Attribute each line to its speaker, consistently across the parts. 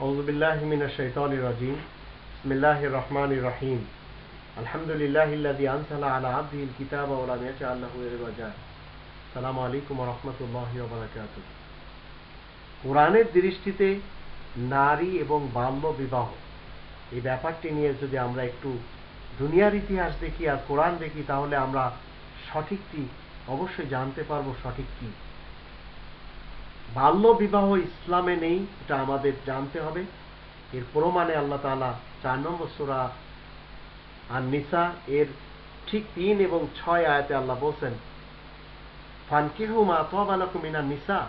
Speaker 1: أعوذ بالله من الشيطان الرجيم بسم الله الرحمن الرحيم الحمد لله الذي أنزل على عبده الكتاب ولم يجعل له عوجا السلام عليكم ورحمة الله وبركاته কোরআনের দৃষ্টিতে নারী এবং বাল্য বিবাহ এই ব্যাপারটি নিয়ে যদি আমরা একটু দুনিয়ার ইতিহাস দেখি আর কোরআন দেখি তাহলে আমরা সঠিকটি অবশ্যই জানতে পারবো সঠিক কি বাল্য বিবাহ ইসলামে নেই, এটা আমাদের জানতে হবে। এর প্রমাণে আল্লাহ তাআলা চার নম্বর সূরা আর নিসা এর ঠিক তিন এবং ছয় আয়াতে আল্লাহ বলছেন, ফানকিহু মা মিনান নিসা,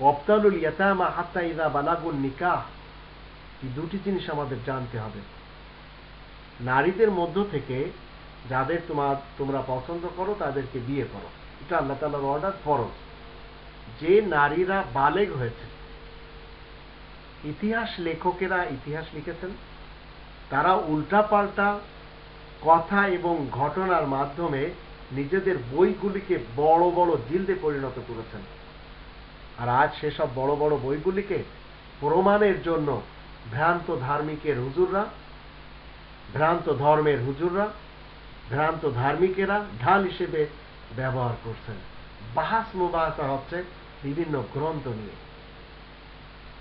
Speaker 1: ওয়াবতালুল ইয়াতামা হাত্তা ইযা বালাগুন নিকাহ। এই দুটি জিনিস আমাদের জানতে হবে। নারীদের মধ্য থেকে যাদের তোমার তোমরা পছন্দ করো, তাদেরকে বিয়ে করো। এটা আল্লাহ তাআলার অর্ডার ফরজ। যে নারীরা বালেগ হয়েছে। ইতিহাস লেখকেরা ইতিহাস লিখেছেন। তারা উল্টাপাল্টা কথা এবং ঘটনার মাধ্যমে নিজেদের বইগুলিকে বড় বড় জিলদে পরিণত করেছেন। আর আজ সেসব বড় বড় বইগুলিকে প্রমাণের জন্য ভ্রান্ত ধার্মিকের হুজুররা, ভ্রান্ত ধর্মের হুজুররা, ভ্রান্ত ধার্মিকেরা ঢাল হিসেবে ব্যবহার করছেন। বাহাস মুবাহাসা হচ্ছে বিভিন্ন গ্রন্থ নিয়ে।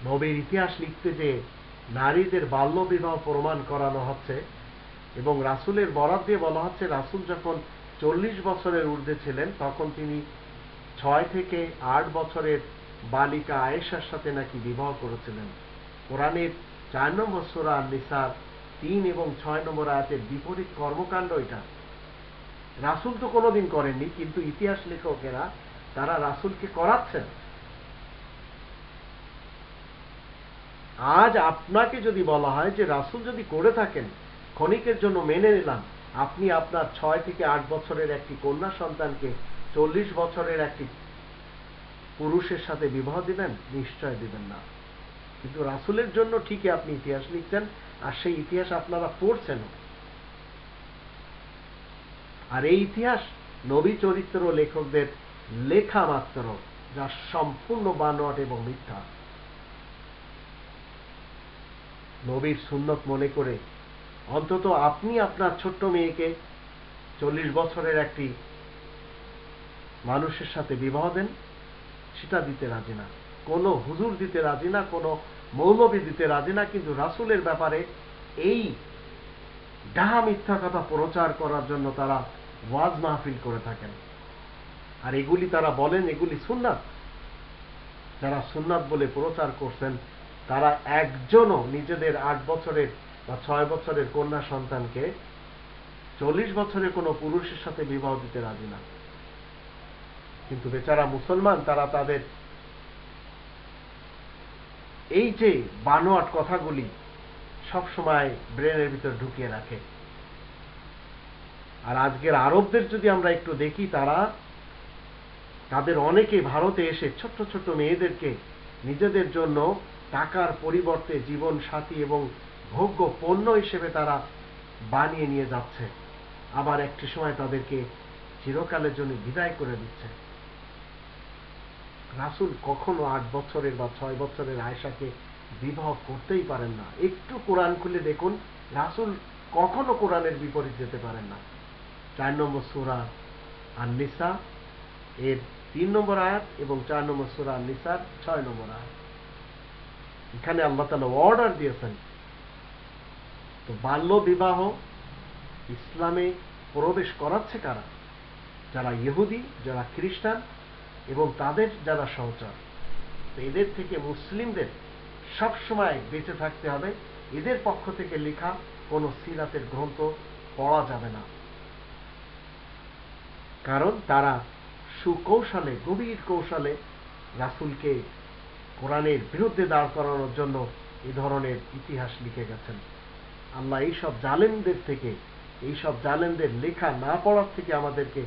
Speaker 1: নবীর ইতিহাস লিখতে যে নারীদের বাল্য বিবাহ প্রমাণ করানো হচ্ছে এবং রাসুলের বরাদ দিয়ে বলা হচ্ছে, রাসুল যখন চল্লিশ বছরের ঊর্ধ্বে ছিলেন, তখন তিনি ছয় থেকে আট বছরের বালিকা আয়েশার সাথে নাকি বিবাহ করেছিলেন। কোরআনের চার নম্বর সোরা নিসার তিন এবং ছয় নম্বর আয়াতের বিপরীত কর্মকাণ্ড এটা। রাসুল তো কোনোদিন করেননি, কিন্তু ইতিহাস লেখকেরা, তারা রাসুলকে করাচ্ছেন। আজ আপনাকে যদি বলা হয় যে রাসুল যদি করে থাকেন, ক্ষণিকের জন্য মেনে নিলাম, আপনি আপনার ছয় থেকে আট বছরের একটি কন্যা সন্তানকে চল্লিশ বছরের একটি পুরুষের সাথে বিবাহ দিবেন, নিশ্চয় দিবেন না। কিন্তু রাসুলের জন্য ঠিকই আপনি ইতিহাস লিখছেন, আর সেই ইতিহাস আপনারা পড়ছেন আর এই ইতিহাস নবী চরিত্র লেখকদের লেখা মাত্র, যা সম্পূর্ণ বানোয়াট এবং মিথ্যা। নবীর সুন্নত মনে করে অন্তত আপনি আপনার ছোট্ট মেয়েকে চল্লিশ বছরের একটি মানুষের সাথে বিবাহ দেন, সেটা দিতে রাজি না। কোনো হুজুর দিতে রাজি না, কোনো মৌলবী দিতে রাজি না, কিন্তু রাসুলের ব্যাপারে এই ডাহা মিথ্যা কথা প্রচার করার জন্য তারা ওয়াজ মাহফিল করে থাকেন। আর এগুলি তারা বলেন, এগুলি সুন্নাত। যারা সুন্নাত বলে প্রচার করছেন, তারা একজনও নিজেদের আট বছরের বা ছয় বছরের কন্যা সন্তানকে চল্লিশ বছরের কোনো পুরুষের সাথে বিবাহ দিতে রাজি না। কিন্তু বেচারা মুসলমান, তারা তাদের এই যে বানোয়াট কথাগুলি সব সময় ব্রেনের ভিতর ঢুকিয়ে রাখে। আর আজকের আরবদের যদি আমরা একটু দেখি, তারা তাদের অনেকে ভারতে এসে ছোট্ট ছোট্ট মেয়েদেরকে নিজেদের জন্য টাকার পরিবর্তে জীবন সাথী এবং ভোগ্য পণ্য হিসেবে তারা বানিয়ে নিয়ে যাচ্ছে। আবার একটি সময় তাদেরকে চিরকালের জন্য বিদায় করে দিচ্ছে। রাসুল কখনো আট বছরের বা ছয় বছরের আয়সাকে বিবাহ করতেই পারেন না। একটু কোরআন খুলে দেখুন, রাসুল কখনো কোরআনের বিপরীত যেতে পারেন না। চার নম্বর সুরা আর নিসা এর তিন নম্বর আয়াত এবং চার নম্বর সুরা আর নিসার ছয় নম্বর আয়াত। এখানে আল্লাহ তালা অর্ডার দিয়েছেন। তো বাল্য বিবাহ ইসলামে প্রবেশ করাচ্ছে কারা? যারা ইহুদি, যারা খ্রিস্টান এবং তাদের যারা সহচর। এদের থেকে মুসলিমদের সব সময় বেঁচে থাকতে হবে। এদের পক্ষ থেকে লেখা কোনো সিরাতের গ্রন্থ পড়া যাবে না। কারণ তারা সুকৌশলে, গভীর কৌশলে রাসুলকে কোরআনের বিরুদ্ধে দাঁড় করানোর জন্য এ ধরনের ইতিহাস লিখে গেছেন। আল্লাহ এইসব জালেমদের থেকে, এইসব জালেমদের লেখা না পড়ার থেকে আমাদেরকে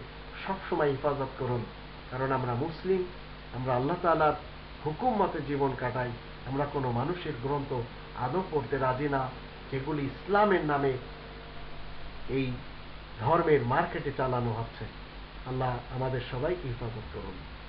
Speaker 1: সবসময় হেফাজত করুন। কারণ আমরা মুসলিম, আমরা আল্লাহ তালার হুকুম মতে জীবন কাটাই, আমরা কোনো মানুষের গ্রন্থ আদৌ পড়তে রাজি না, যেগুলি ইসলামের নামে এই ধর্মের মার্কেটে চালানো হচ্ছে। আল্লাহ আমাদের সবাইকে হেফাজত করুন।